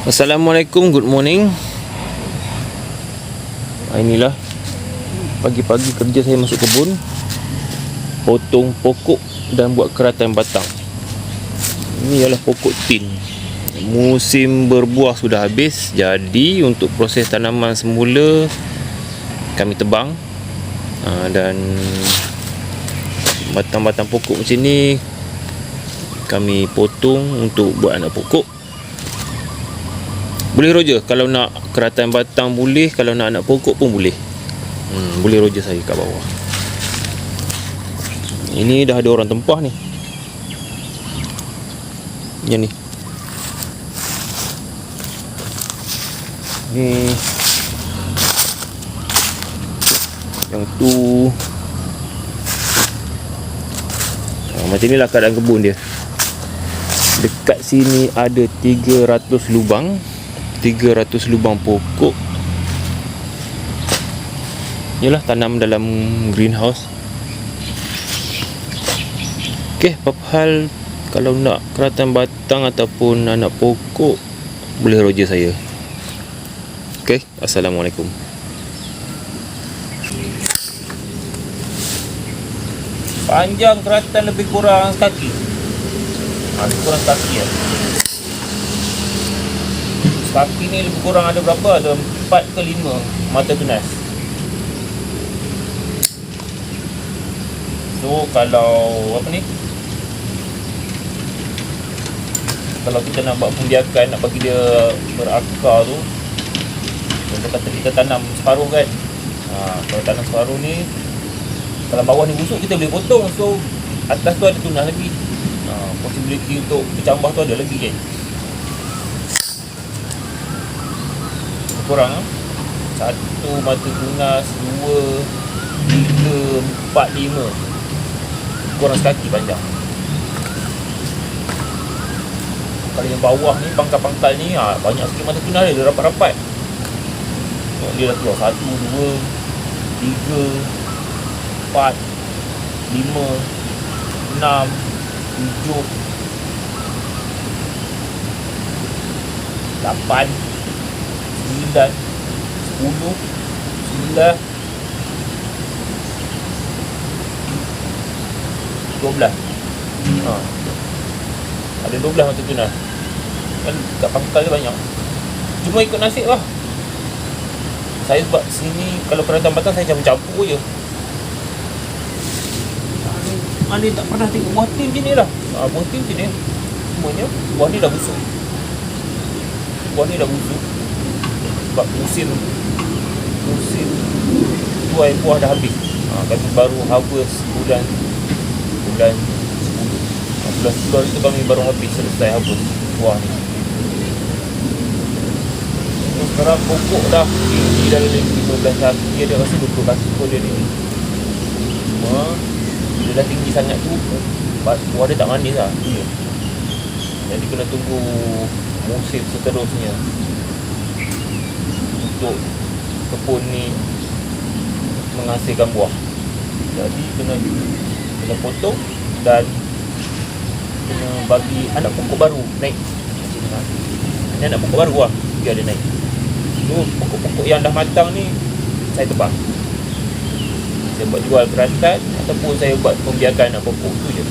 Assalamualaikum, good morning. Ah, inilah pagi-pagi kerja saya masuk kebun potong pokok dan buat keratan batang. Ini ialah pokok tin. Musim berbuah sudah habis, jadi untuk proses tanaman semula kami tebang Ah, dan batang-batang pokok macam ni kami potong untuk buat anak pokok boleh roja. Kalau nak keratan batang boleh kalau nak anak pokok pun boleh. Hmm, boleh roja saya kat bawah. Ini dah ada orang tempah ni. Yang ni. Ni. Yang tu. Ha, macam inilah keadaan kebun dia. Dekat sini ada 300 lubang 300 lubang pokok Yalah tanam dalam greenhouse Okey, apa hal kalau nak keratan batang ataupun anak pokok boleh roja saya. Okey, assalamualaikum. Panjang keratan lebih kurang kaki. Lebih kurang kaki ya. Kaki ni lebih kurang ada berapa? Ada 4 ke 5 mata tunas. So kalau apa ni? Kalau kita nak buat pembiakan nak bagi dia berakar tu Contoh kata kita tanam separuh kan ha, Kalau tanam separuh ni Kalau bawah ni busuk kita boleh potong So atas tu ada tunas lagi ha, Possibility untuk kecambah tu ada lagi kan Kurang ah. Satu mata tunas Dua Tiga Empat Lima. Kurang sekaki panjang. Kalau yang bawah ni Pangkal-pangkal ni ha, Banyak sikit mata tunas dia Dia rapat-rapat. Dia dah keluar. Satu Dua Tiga Empat Lima Enam Tujuh Lapan Sembilan Sepuluh Sembilan Dua belas. Ha. Ada dua belas mata tunas Kan kat pangkal dia banyak. Cuma ikut nasib lah. Saya sebab sini Kalau keratan batang saya campur-campur je. Mana tak pernah tengok buah tim macam ni lah. Ha, Buah tim macam ni. Semuanya Buah ni dah busuk. Buah ni dah busuk Sebab musim Musim Tuai buah dah habis. Ha, Kami baru harvest bulan Bulan 10 ha, Bulan 10 itu kami baru habis selesai harvest buah ni. So, sekarang pokok dah tinggi dah lebih 15 kaki Dia rasa 20 kaki pun dia ni. Cuma Dia dah tinggi sangat tu Buah dia tak manis lah. Ya. Jadi kena tunggu musim seterusnya Untuk kebun ni menghasilkan buah. Jadi kena kena potong dan kena bagi anak pokok baru naik. Ini anak pokok baru lah biar dia naik. So pokok-pokok yang dah matang ni saya tebang. Saya buat jual keratan ataupun saya buat pembiakan anak pokok tu je